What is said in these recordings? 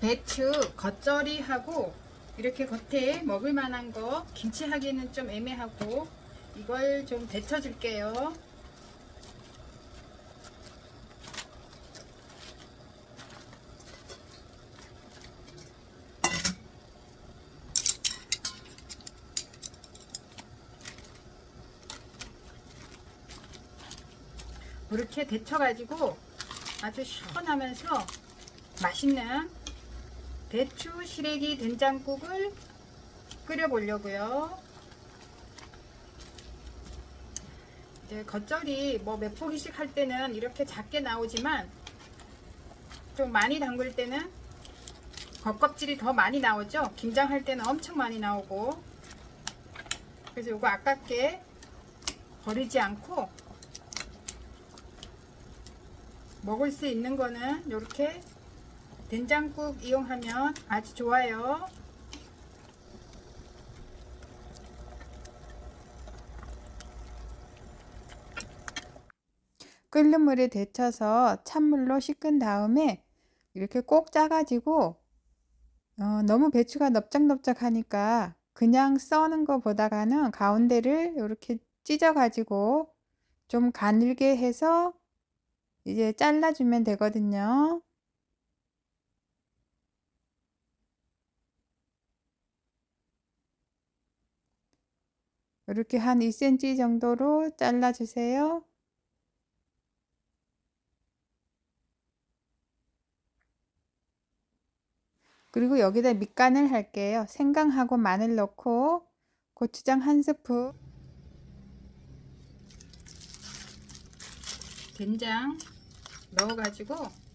배추 겉절이하고 이렇게 겉에 먹을 만한 거 김치하기는 좀 애매하고 이걸 좀 데쳐 줄게요. 이렇게 데쳐가지고 아주 시원하면서 맛있는 배추 시래기 된장국을 끓여 보려고요. 이제 겉절이 뭐 몇 포기씩 할 때는 이렇게 작게 나오지만 좀 많이 담글 때는 겉껍질이 더 많이 나오죠. 김장할 때는 엄청 많이 나오고 그래서 이거 아깝게 버리지 않고 먹을 수 있는 거는 이렇게 된장국 이용하면 아주 좋아요. 끓는 물에 데쳐서 찬물로 씻은 다음에 이렇게 꼭 짜가지고 어, 너무 배추가 넓적넓적하니까 그냥 써는 것보다가는 가운데를 이렇게 찢어가지고 좀 가늘게 해서 이제 잘라주면 되거든요. 이렇게 한 2cm 정도로 잘라주세요. 그리고 여기다 밑간을 할게요. 생강하고 마늘 넣고 고추장 한 스푼 된장 넣어가지고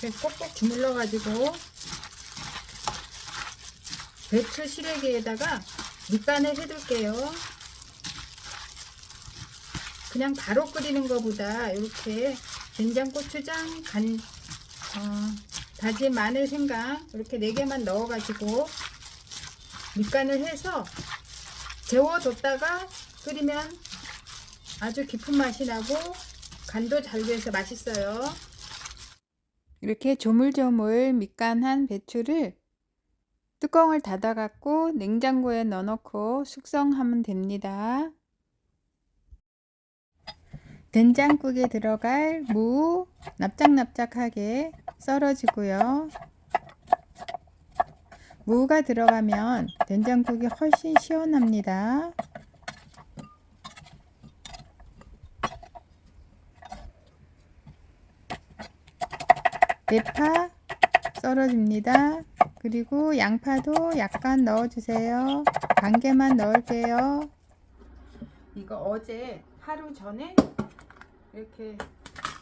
이렇게 꼭꼭 주물러가지고 배추 시래기에다가 밑간을 해둘게요. 그냥 바로 끓이는 것보다 이렇게 된장, 고추장, 간, 어, 다진 마늘, 생강 이렇게 네 개만 넣어가지고 밑간을 해서 재워뒀다가 끓이면 아주 깊은 맛이 나고 간도 잘 돼서 맛있어요. 이렇게 조물조물 밑간한 배추를 뚜껑을 닫아 갖고 냉장고에 넣어 놓고 숙성하면 됩니다. 된장국에 들어갈 무 납작납작하게 썰어주고요. 무가 들어가면 된장국이 훨씬 시원합니다. 대파 썰어줍니다. 그리고 양파도 약간 넣어주세요. 반 개만 넣을게요. 이거 어제 하루 전에 이렇게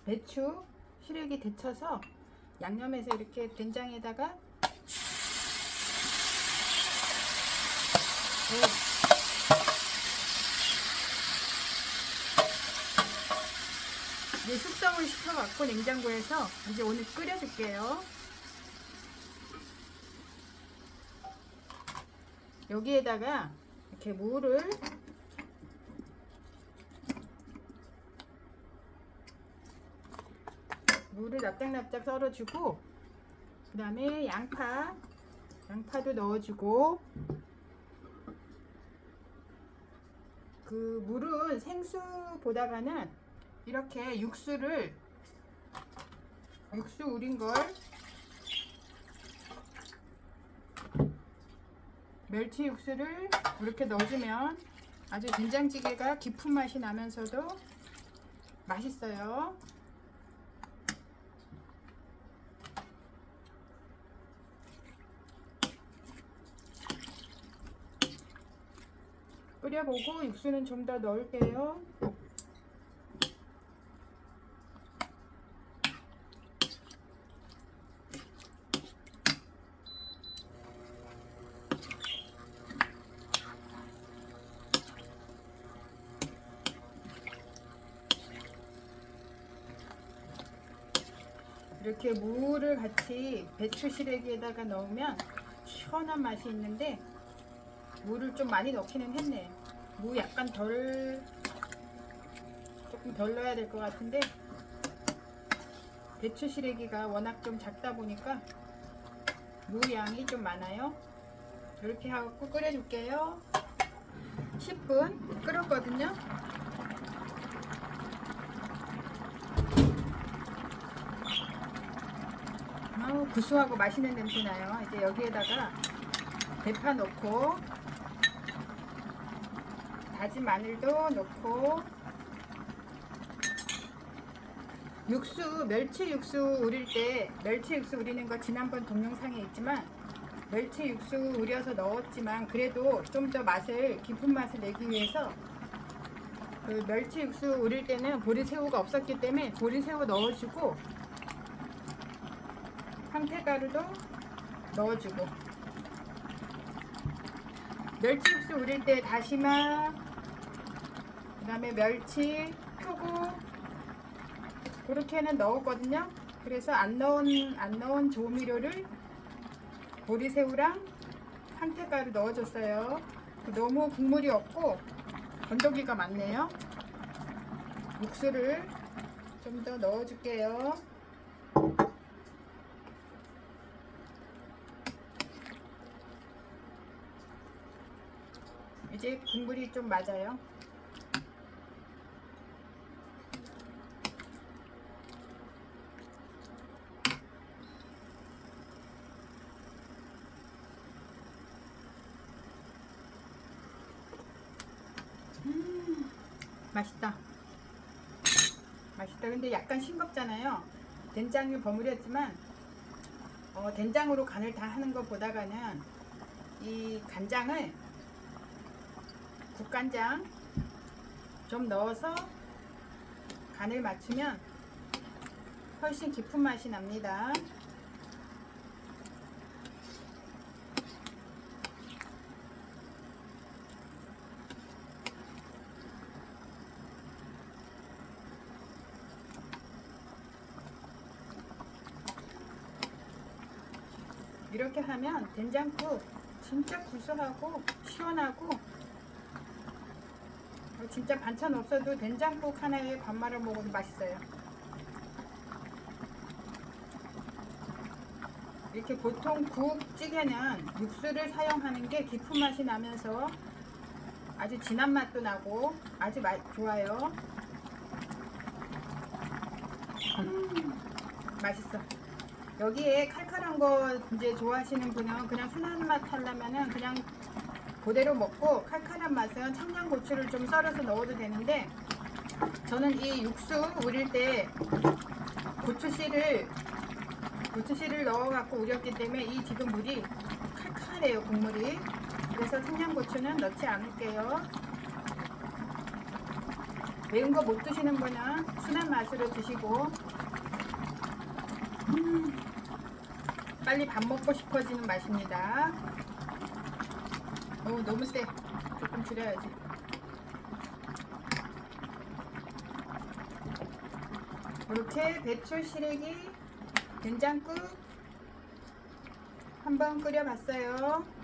배추 시래기 데쳐서 양념해서 이렇게 된장에다가 이제 숙성을 시켜갖고 냉장고에서 이제 오늘 끓여줄게요. 여기에다가 이렇게 무를 무를 납작납작 썰어주고 그 다음에 양파 양파도 넣어주고 그 물은 생수보다가는 이렇게 육수를 육수 우린 걸 멸치 육수를 이렇게 넣어주면 아주 된장찌개가 깊은 맛이 나면서도 맛있어요. 끓여보고 육수는 좀 더 넣을게요. 이렇게 무를 같이 배추 시래기에다가 넣으면 시원한 맛이 있는데 무를 좀 많이 넣기는 했네. 무 약간 덜덜 넣어야 될 것 같은데 배추 시래기가 워낙 좀 작다 보니까 무 양이 좀 많아요. 이렇게 하고 끓여줄게요. 10분 끓었거든요. 아우 구수하고 맛있는 냄새 나요. 이제 여기에다가 대파 넣고 다진 마늘도 넣고 육수 멸치 육수 우릴 때 멸치 육수 우리는 거 지난번 동영상에 있지만 멸치 육수 우려서 넣었지만 그래도 좀 더 맛을 깊은 맛을 내기 위해서 그 멸치 육수 우릴 때는 보리새우가 없었기 때문에 보리새우 넣어주고 황태가루도 넣어주고. 멸치 육수 우릴 때 다시마 그 다음에 멸치 표고 그렇게는 넣었거든요. 그래서 안 넣은 안 넣은 조미료를 보리새우랑 황태가루 넣어줬어요. 너무 국물이 없고 건더기가 많네요. 육수를 좀 더 넣어줄게요 이제 국물이 좀 맞아요. 음, 맛있다. 맛있다. 근데 약간 싱겁잖아요. 된장을 버무렸지만 어, 된장으로 간을 다 하는 것 보다가는 이 간장을 국간장 좀 넣어서 간을 맞추면 훨씬 깊은 맛이 납니다. 이렇게 하면 된장국 진짜 구수하고 시원하고 어, 진짜 반찬 없어도 된장국 하나에 밥 말아 먹어도 맛있어요. 이렇게 보통 국 찌개는 육수를 사용하는 게 깊은 맛이 나면서 아주 진한 맛도 나고 아주 맛 좋아요. 음, 맛있어. 여기에 칼칼한 거 이제 좋아하시는 분은 그냥 순한 맛 하려면은 그냥 그대로 먹고 칼칼한 맛은 청양고추를 좀 썰어서 넣어도 되는데 저는 이 육수 우릴 때 고추씨를 고추씨를 넣어갖고 우렸기 때문에 이 지금 물이 칼칼해요 국물이. 그래서 청양고추는 넣지 않을게요. 매운 거 못 드시는 분은 순한 맛으로 드시고. 음, 빨리 밥 먹고 싶어지는 맛입니다 어, 너무 세. 조금 줄여야지. 이렇게 배추 시래기 된장국 한번 끓여봤어요.